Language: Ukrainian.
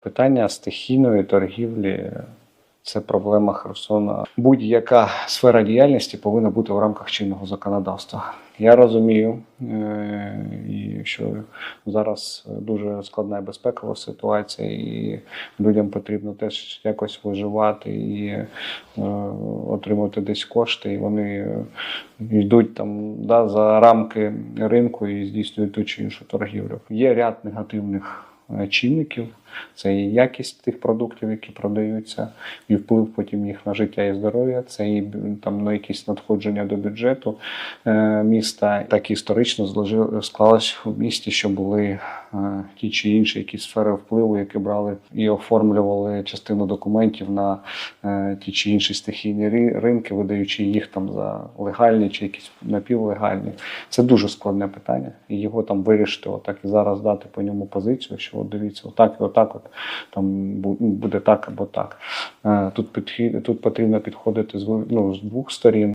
Питання стихійної торгівлі це проблема Херсона. Будь-яка сфера діяльності повинна бути в рамках чинного законодавства. Я розумію, е, що зараз дуже складна безпекова ситуація, і людям потрібно теж якось виживати і е, отримувати десь кошти, і вони йдуть там да, за рамки ринку і здійснюють ту чи іншу торгівлю. Є ряд негативних е, чинників. Це і якість тих продуктів, які продаються, і вплив потім їх на життя і здоров'я. Це і там на якісь надходження до бюджету е, міста. Так історично склалось в місті, що були е, ті чи інші якісь сфери впливу, які брали і оформлювали частину документів на е, ті чи інші стихійні ринки, видаючи їх там за легальні чи якісь напівлегальні. Це дуже складне питання, і його там вирішити, отак і зараз дати по ньому позицію, що от дивіться, отак і отак, от там буде так або так. Е, тут потрібно підходити з ну, з двох сторін.